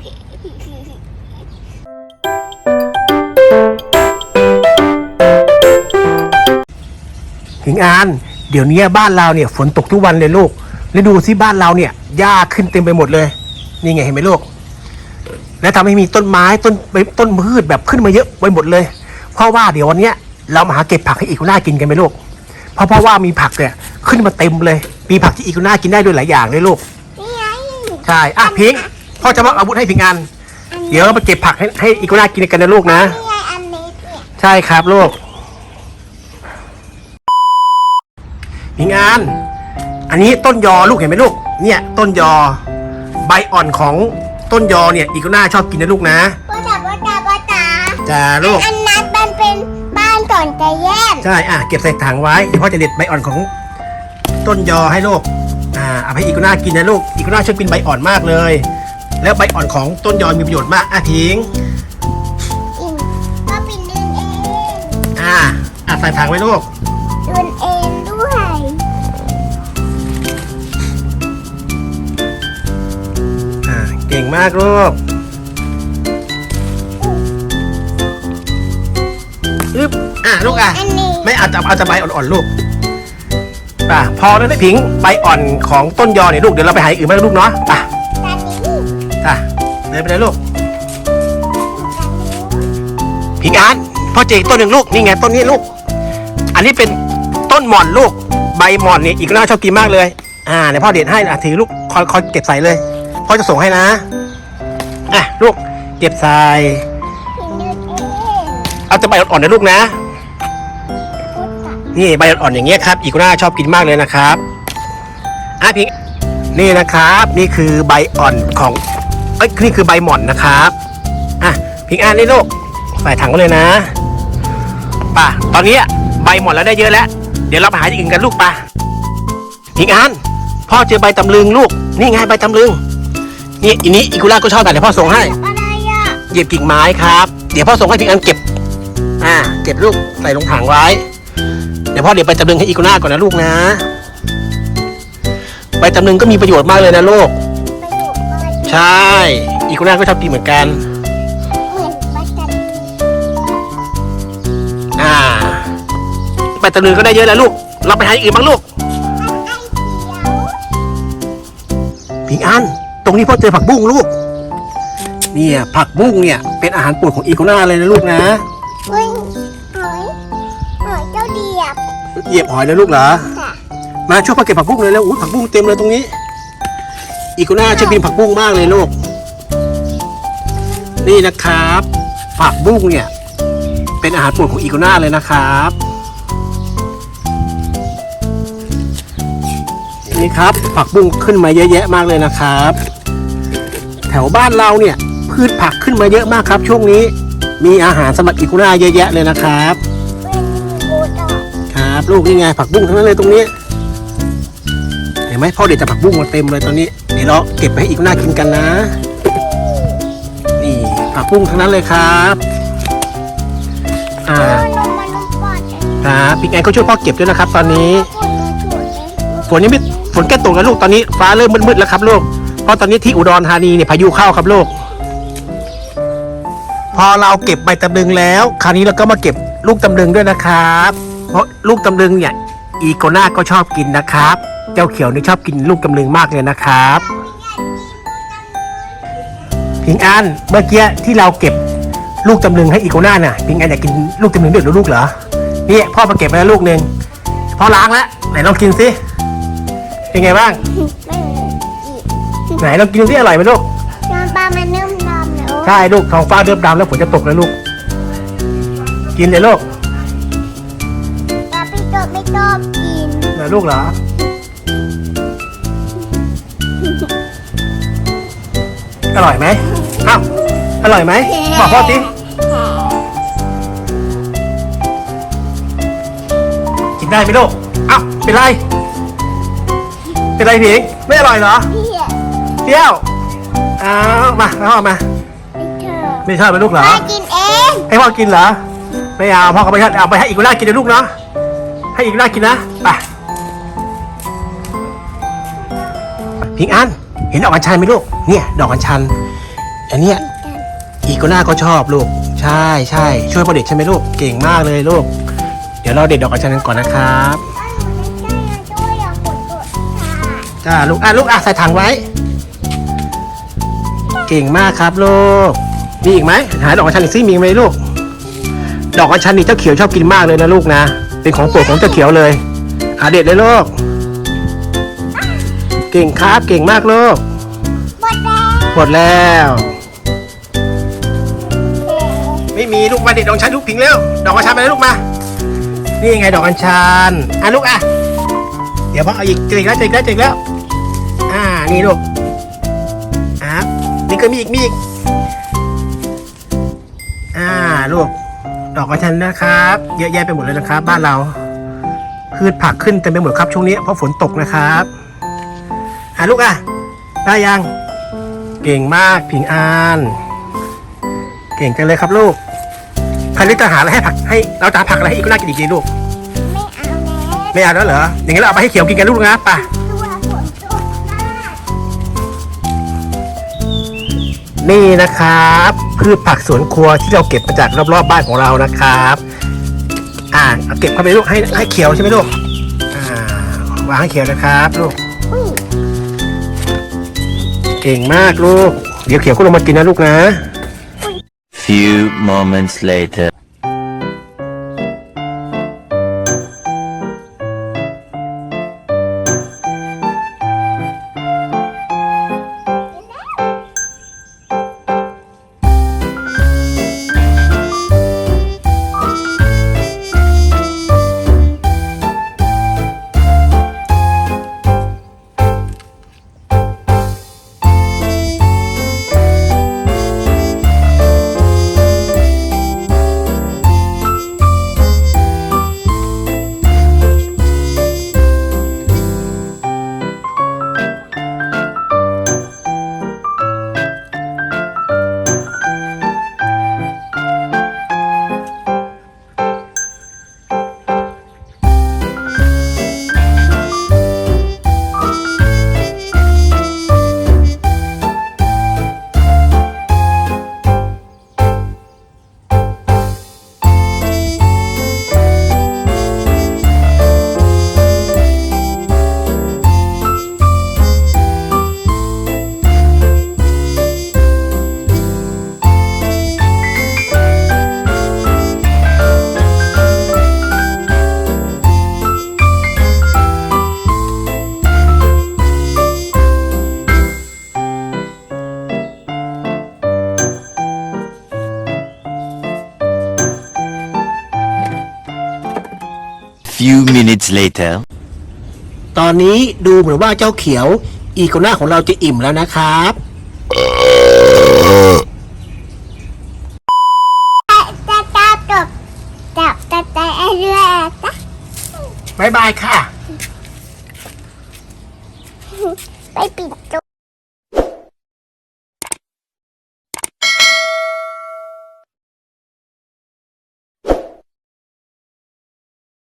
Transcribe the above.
หิงอาน เดี๋ยวนี้บ้านเราเนี่ย ฝนตกทุกวันเลยลูก แล้วดูสิบ้านเราเนี่ยหญ้าขึ้นเต็มไปหมดเลย นี่ไงเห็นไหมลูก และทำให้มีต้นไม้ต้นต้นพืชแบบขึ้นมาเยอะไปหมดเลย เพราะว่าเดี๋ยววันเนี้ยเรามาหาเก็บผักให้อีกุน่ากินกันไหมลูก เพราะเพราะว่ามีผักเนี่ยขึ้นมาเต็มเลย มีผักที่อีกุน่ากินได้ด้วยหลายอย่างเลยลูกนี่ไงใช่ อะพิงค์ พ่อจะมอบอาวุธให้พิงอัน เดี๋ยวเรามาเก็บผักให้ให้อีกุน่ากินกันนะลูกนะ นี่ไงอันนี้เนี่ยใช่ครับลูกพิงอัน อันนี้ต้นยอลูกเห็นไหมลูก เนี่ยต้นยอ ใบอ่อนของต้นยอเนี่ยอีกุน่าชอบกินนะลูกนะป้าจ๋าป้าจ๋าป้าจ๋าจ้าลูก อันนั้นมันเป็นบ้านก่อนใจแย่มใช่ อะ เก็บใส่ถังไว้ เดี๋ยวพ่อจะเด็ดใบอ่อนของต้นยอให้ลูก อ่า เอาให้อีกุน่ากินนะลูก อีกุน่าชอบกินใบอ่อนมากเลย แล้วใบอ่อนของต้นยอมีประโยชน์มากอะพิงอิ่มก็ปินเดินเองอ่าอะใส่ถังไว้ลูกเดินเองด้วย อ่าเก่งมากลูกอึ๊บอะลูกอะอันนี้ ไม่เอาจะเอาจะใบอ่อนๆลูกอะพอแล้วได้พิงใบอ่อนของต้นยอเนี่ยลูกเดี๋ยวเราไปหาอย่างอื่นมาลูกเนาะอะตอนนี้อะ เดินไปเลยลูกพิงอานพ่อเจออกต้นหนึ่งลูกนี่ไงต้นนี้ลูก อันนี้เป็นต้นหม่อนลูก ใบหม่อนเนี่ยอีกน่าชอบกินมากเลย อ่าเดี๋ยวพ่อเด็ดให้นะถือลูกคอยคอยเก็บใส่เลยพ่อจะส่งให้นะอะลูกเก็บใส่เองเอาจะใบอ่อนๆนะลูกนะ นี่ใบอ่อนๆอย่างเงี้ยครับอีกน่าชอบกินมากเลยนะครับอะพิงนี่นะครับ นี่คือใบอ่อนของ เอ้ยนี่คือใบหม่อนนะครับอะพิงอ่านนี่ลูกใส่ถังไว้เลยนะป่ะตอนนี้ใบหม่อนแล้วได้เยอะแล้ว เดี๋ยวเราไปหาอย่างอื่นกันลูกป่ะพิงอ่านพ่อเจอใบตำลึงลูก นี่ไงใบตำลึงนี่อันนี้อีกุล่าก็ชอบแต่เดี๋ยวพ่อส่งให้อะไรอะเหยียบกิ่งไม้ครับ เดี๋ยวพ่อส่งให้พิงอันเก็บ อ่า เก็บลูกใส่ลงถังไว้ เดี๋ยวพ่อเดี๋ยวไปตำลึงให้อีกุน่าก่อนนะลูกนะใบตำลึงก็มีประโยชน์มากเลยนะลูก ใช่ อีกุน่าก็ชอบกินเหมือนกันเหมือนบัตเตอรี่อ่าใบตำลึงก็ได้เยอะแล้วลูก เราไปหาอย่างอื่นบ้างลูกไอ้เขียวพิงอัน ตรงนี้พ่อเจอผักบุ้งลูก เนี่ย ผักบุ้งเนี่ย เป็นอาหารโปรดของอีกุน่าเลยนะลูกนะ เฮ้ยหอยหอยเจ้าเดียบเหยียบหอยแล้วลูกเหรอค่ะมาช่วยพ่อเก็บผักบุ้งเลยแล้วอุ้ยผักบุ้งเต็มเลยตรงนี้ อีกุน่าชอบกินผักบุ้งมากเลยลูก นี่นะครับ ผักบุ้งเนี่ย เป็นอาหารโปรดของอีกุน่าเลยนะครับ นี่ครับผักบุ้งขึ้นมาเยอะแยะมากเลยนะครับ แถวบ้านเราเนี่ย พืชผักขึ้นมาเยอะมากครับ ช่วงนี้ มีอาหารสำหรับอีกุน่าเยอะแยะเลยนะครับ ครับลูกนี่ไงผักบุ้งทั้งนั้นเลยตรงนี้ เห็นไหมพ่อเด็ดจะผักบุ้งมาเต็มเลยตอนนี้ เดี๋ยวเราเก็บไปให้อีกหน้ากินกันนะ นี่ผักบุ้งทั้งนั้นเลยครับอ่าเอานมมานุ่มปอดเองครับพี่แอนก็ช่วยพ่อเก็บด้วยนะครับ ตอนนี้ ฝนยังไม่ฝนแก้ตกแล้วลูกตอนนี้ฟ้าเริ่มมืดๆแล้วครับลูกเพราะตอนนี้ที่อุดรธานีเนี่ยพายุเข้าครับลูกพอเราเก็บใบตำลึงแล้ว คราวนี้เราก็มาเก็บลูกตำลึงด้วยนะครับ เพราะลูกตำลึงเนี่ยอีโกน่าก็ชอบกินนะครับ เจ้าเขียวนี่ชอบกินลูกตำลึงมากเลยนะครับ พิงอันเมื่อกี้ที่เราเก็บลูกตำลึงให้อีโกน่าน่ะพิงอันอยากกินลูกตำลึงด้วยเหรือลูกเหรอนี่พ่อมาเก็บไปแล้วลูกหนึ่งพ่อล้างแล้วไหนลองกินสิเป็นไงบ้างไม่เหมือนอีกไหนลองกินสิอร่อยไหมลูกน้ำปลามันนุ่มดำเนอะใช่ลูกท้องฟ้าเริ่มดำแล้วฝนจะตกแล้วลูก กินเลยลูกปลาพี่โตไม่ชอบกินนะลูกเหรอ อร่อยไหมอ้าวอร่อยไหมบอกพ่อสิกินได้ไหมลูกอ้าวเป็นไร เป็นไรผิงไม่อร่อยเหรอพี่อะเปรี้ยวอ้าวมาแล้วเอามาไม่เธอไม่ชอบไหมลูกเหรอแม่กินเองให้พ่อกินเหรอไม่เอาพ่อก็ไม่ให้เอาไปให้อีกหน้ากินนะลูกเนาะให้อีกหน้ากินนะไปพิงอัน เห็นดอกอัญชันไหมลูก เนี่ย ดอกอัญชัน อันเนี้ยอีโกน่าก็ชอบลูก ใช่ใช่ช่วยพ่อเด็กใช่ไหมลูก เก่งมากเลยลูก เดี๋ยวเราเด็ดดอกกระชันกันก่อนนะครับช่วยอย่าฝนตกค่ะจ้าลูกอะลูกอะใส่ถังไว้ เก่งมากครับลูก มีอีกไหมหาดอกกระชันอีกซิมีไหมลูก ดอกกระชันนี่เจ้าเขียวชอบกินมากเลยนะลูกนะ เป็นของโปรดของเจ้าเขียวเลยอะเด็ดเลยลูก เก่งครับเก่งมากลูกหมดแล้วหมดแล้วไม่มีลูกมาเด็ดดอกกระชันลูกพิงเร็วดอกกระชันมาเลยลูกมา นี่ไงดอกกระชันอะลูกอะ เดี๋ยวพ่อเอาอีกเจออีกแล้วเจออีกแล้วเจออีกแล้ว อ่า นี่ลูก อะนี่ก็มีอีกมีอีก อ่าลูก ดอกกระชันนะครับ เยอะแยะไปหมดเลยนะครับ บ้านเรา พืชผักขึ้นเต็มไปหมดครับช่วงนี้เพราะฝนตกนะครับ อ่าลูกอะได้ยัง เก่งมากผิงอาน เก่งจังเลยครับลูกพันลิตรหาอะไรให้ผักให้เราจะหาผักอะไรให้อีกก็น่ากินอีกดีลูก ไม่เอาแล้วไม่เอาแล้วเหรออย่างนี้เราเอาไปให้เขียวกินกันลูกนะไป่ะตัวฝนตกมากนี่นะครับพืชผักสวนครัวที่เราเก็บมาจากรอบๆบ้านของเรานะครับ อ่าเอาเก็บเข้าไปลูกให้ให้เขียวใช่ไหมลูกอ่าวางให้เขียวนะครับลูก อุ้ยเก่งมากลูก เดี๋ยวเขียวก็ลงมากินนะลูกนะ Few moments later. 'Few minutes later. ตอนนี้ดูเหมือนว่าเจ้าเขียว อีโกน่าของเราจะอิ่มแล้วนะครับ จะจับจับจับจับใจไอ้เรือจ้ะบ๊ายบายค่ะ ไปปิดจ